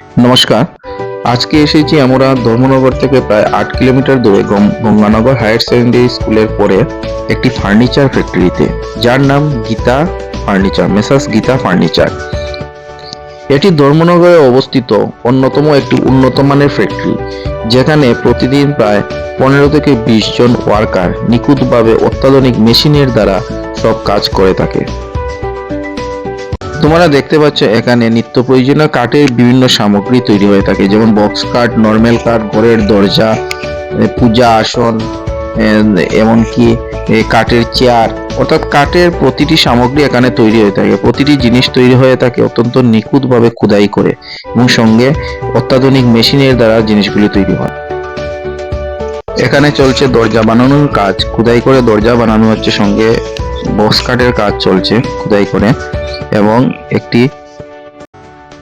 নমস্কার। আজকে এসেছি আমরা ধর্মনগর থেকে প্রায় আট কিলোমিটার দূরে গঙ্গানগর হায়ার সেকেন্ডারি স্কুলের পরে একটি ফার্নিচার ফ্যাক্টরিতে, যার নাম Geeta furniture messrs Geeta furniture. এটি ধর্মনগরে অবস্থিত অন্যতম একটি উন্নত মানের ফ্যাক্টরি, যেখানে প্রতিদিন প্রায় পনেরো থেকে বিশ জন ওয়ার্কার নিখুঁতভাবে অত্যাধুনিক মেশিনের দ্বারা সব কাজ করে থাকে। তোমরা দেখতে পাচ্ছ এখানে নিত্য প্রয়োজনীয় কাঠের বিভিন্ন সামগ্রী তৈরি হয়ে থাকে, যেমন বক্স কাঠ নর্মাল কাঠ ঘরের দরজা পূজা আসন এমনকি কাঠের চেয়ার অর্থাৎ কাঠের প্রতিটি সামগ্রী এখানে তৈরি হয়ে থাকে। প্রতিটি জিনিস তৈরি হয়ে থাকে অত্যন্ত নিখুঁতভাবে খোদাই করে এবং সঙ্গে অত্যাধুনিক মেশিনের দ্বারা জিনিসগুলি তৈরি হয়। এখানে চলছে দরজা বানানোর কাজ। খোদাই করে দরজা বানানো হচ্ছে সঙ্গে বক্স কাঠের কাজ চলছে, খোদাই করে। এবং একটি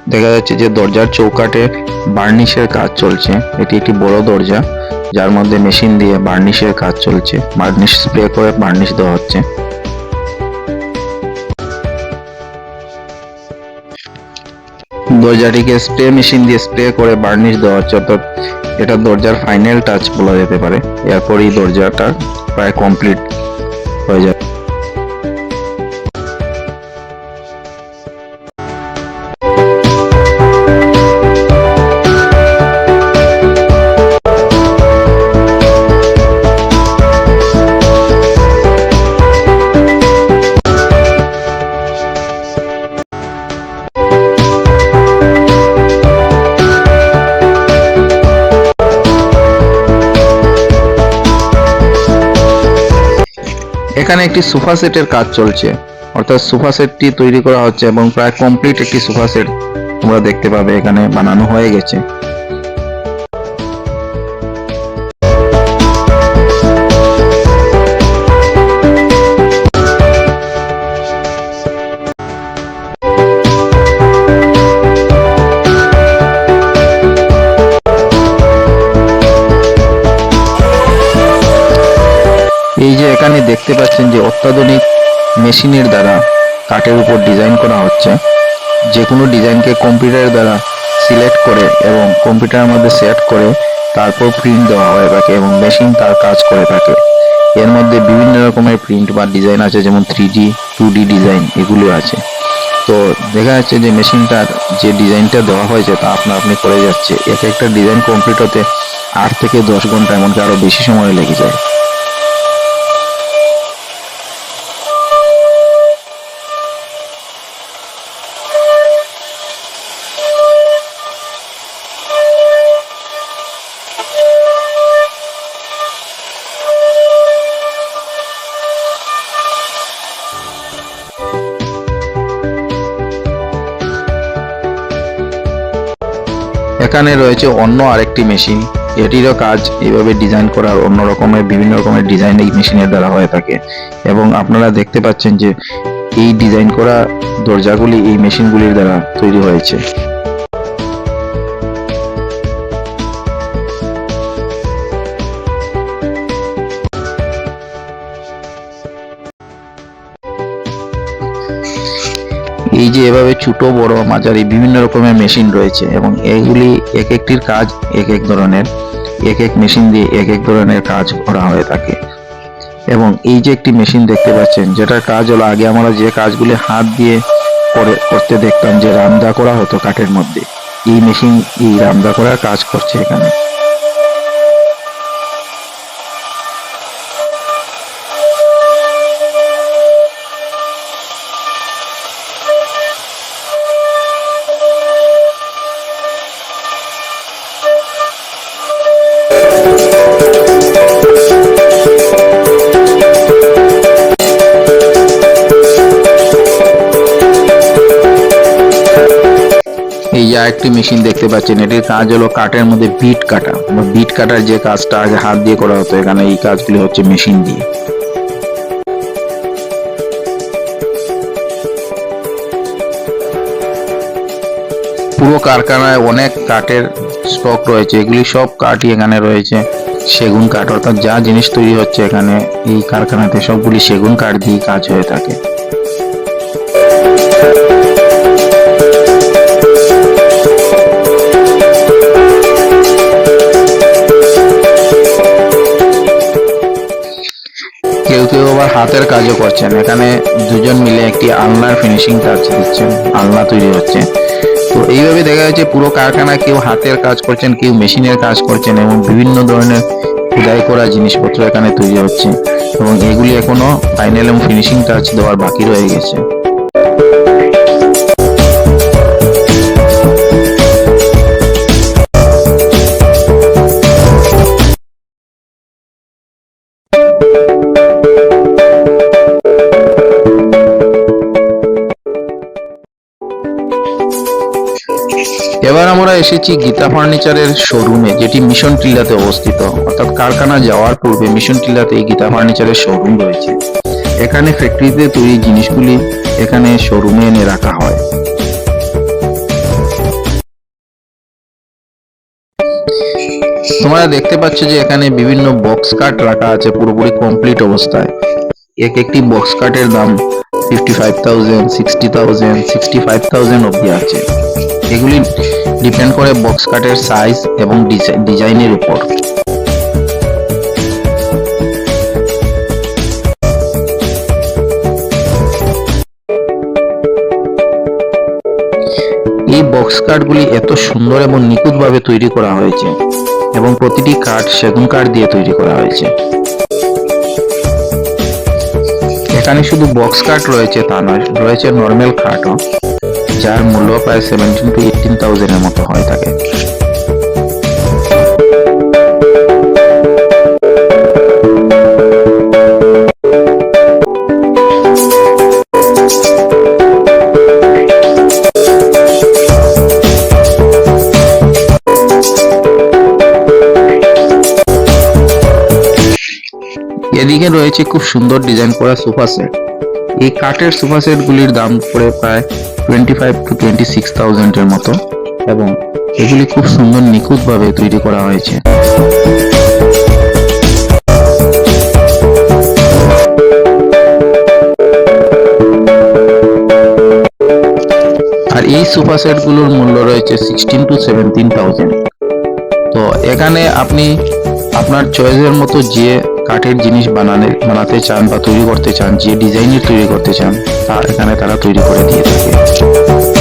দেখা যাচ্ছে যে দরজার চৌকাটে বার্নিশের কাজ চলছে। এটি একটি বড় দরজা, যার মধ্যে মেশিন দিয়ে বার্নিশের কাজ চলছে। বার্নিশ স্প্রে করে বার্নিশ দেওয়া হচ্ছে। দরজাটিকে স্প্রে মেশিন দিয়ে স্প্রে করে বার্নিশ দেওয়া হচ্ছে, অর্থাৎ এটা দরজার ফাইনাল টাচ বলা যেতে পারে। এরপরই দরজাটা প্রায় কমপ্লিট হয়ে যাবে এখানে একটি সোফা সেটের কাজ চলছে। অর্থাৎ সোফা সেটটি তৈরি করা হচ্ছে এবং প্রায় কমপ্লিট একটি সোফা সেট তোমরা দেখতে পাবে এখানে বানানো হয়ে গেছে। এখানে দেখতে পাচ্ছেন যে অত্যাধুনিক মেশিনের দ্বারা কাঠের উপর ডিজাইন করা হচ্ছে। যে কোনো ডিজাইনকে কম্পিউটারের দ্বারা সিলেক্ট করে এবং কম্পিউটারের মধ্যে সেট করে তারপর প্রিন্ট দেওয়া হয়ে থাকে এবং মেশিন তার কাজ করে থাকে। এর মধ্যে বিভিন্ন রকমের প্রিন্ট বা ডিজাইন আছে, যেমন three D two D design এগুলো আছে। তো দেখা যাচ্ছে যে মেশিনটার যে ডিজাইনটা দেওয়া হয়েছে তা আপনা আপনি করে যাচ্ছে। এক একটা ডিজাইন কমপ্লিট হতে আট থেকে দশ ঘণ্টা, এমনকি আরও বেশি সময় লেগে যায়। এখানে রয়েছে অন্য আরেকটি মেশিন। এটিরও কাজ এভাবে ডিজাইন করার অন্য রকমের, বিভিন্ন রকমের ডিজাইন এই মেশিনের দ্বারা হয়ে থাকে। এবং আপনারা দেখতে পাচ্ছেন যে এই ডিজাইন করা দরজাগুলি এই মেশিনগুলির দ্বারা তৈরি হয়েছে। এই যে এভাবে ছোট, বড়, মাঝারি বিভিন্ন রকমের মেশিন রয়েছে এবং এইগুলি এক একটির কাজ এক এক ধরনের, এক এক মেশিন দিয়ে এক এক ধরনের কাজ করা হয়ে থাকে। এবং এই যে একটি মেশিন দেখতে পাচ্ছেন, যেটার কাজ হলো, আগে আমরা যে কাজগুলি হাত দিয়ে করে, করতে দেখতাম যে রামদা করা হতো কাঠের মধ্যে, এই মেশিন এই রামদা করার কাজ করছে এখানে। আরেকটি মেশিন দেখতে পাচ্ছেন। এটির কাজ হলো কাঠের মধ্যে বিট কাটা। বা বিট কাটার যে কাজটা আগে হাত দিয়ে করা হতো, এখানে এই কাজগুলি হচ্ছে মেশিন দিয়ে। পুরো কারখানায় অনেক কাঠের স্টক রয়েছে। এগুলি সব কাঠই এখানে রয়েছে, সেগুন কাঠ। অর্থাৎ যা জিনিস তৈরি হচ্ছে এখানে, এই কারখানাতে সবগুলি সেগুন কাঠ দিয়ে কাজ হয়ে থাকে। হাতের কাজও করছেন। এখানে দুজন মিলে একটি আলনার ফিনিশিং টাচ দিচ্ছেন, আলনা তৈরি হচ্ছে। তো এইভাবে দেখা যাচ্ছে পুরো কারখানা কেউ হাতের কাজ করছেন, কেউ মেশিনের কাজ করছেন এবং বিভিন্ন ধরনের খোদাই করা জিনিসপত্র এখানে তৈরি হচ্ছে এবং এগুলি এখনও ফাইনাল এবং ফিনিশিং টাচ দেওয়ার বাকি রয়ে গেছে। এবার আমরা এসেছি গীতা ফার্নিচারের শোরুমে যেটি মিশন টিল্লাতে অবস্থিত। অর্থাৎ কারখানা যাওয়ার পূর্বে মিশন টিল্লাতে এই গীতা ফার্নিচারের শোরুম রয়েছে। এখানে ফ্যাক্টরিতে তৈরি জিনিসগুলি এখানে শোরুমে এনে রাখা হয়। তোমরা দেখতে পাচ্ছ যে এখানে বিভিন্ন বক্স কাট রাখা আছে পুরোপুরি কমপ্লিট অবস্থায়। এক একটি বক্স কাটের দাম fifty five thousand sixty thousand sixty five thousand অব্দি আছে। এগুলি ডিপেন্ড করে বক্স কাটের সাইজ এবং ডিজাই- ডিজাইনের উপর। এই বক্স কাঠগুলি এত সুন্দর এবং নিখুঁতভাবে তৈরি করা হয়েছে এবং প্রতিটি কাঠ সেগুন কাঠ দিয়ে তৈরি করা হয়েছে। এখানে শুধু বক্স কাঠ রয়েছে তা নয়, রয়েছে নর্মাল কাঠও। যার মূল্য প্রায় সেভেন্টিন টু এইটিন থাউজেন্ডের মতো হয় থাকে এদিকে রয়েছে খুব সুন্দর ডিজাইন করা সোফা সেট এই কাঠের সোফা সেট গুলির দাম পড়ে প্রায় twenty five to twenty six থাউজেন্ডের মতো এবং এগুলি খুব সুন্দর নিখুঁতভাবে তৈরি করা হয়েছে। আর এই সোফা সেটগুলোর মূল্য রয়েছে সিক্সটিন টু সেভেন্টিন থাউজেন্ড তো এখানে আপনি আপনার চয়েসের মতো যে কাঠের জিনিস বানানে বানাতে চান বা তৈরি করতে চান, যে ডিজাইনের তৈরি করতে চান তা এখানে তারা তৈরি করে দিয়ে থাকে।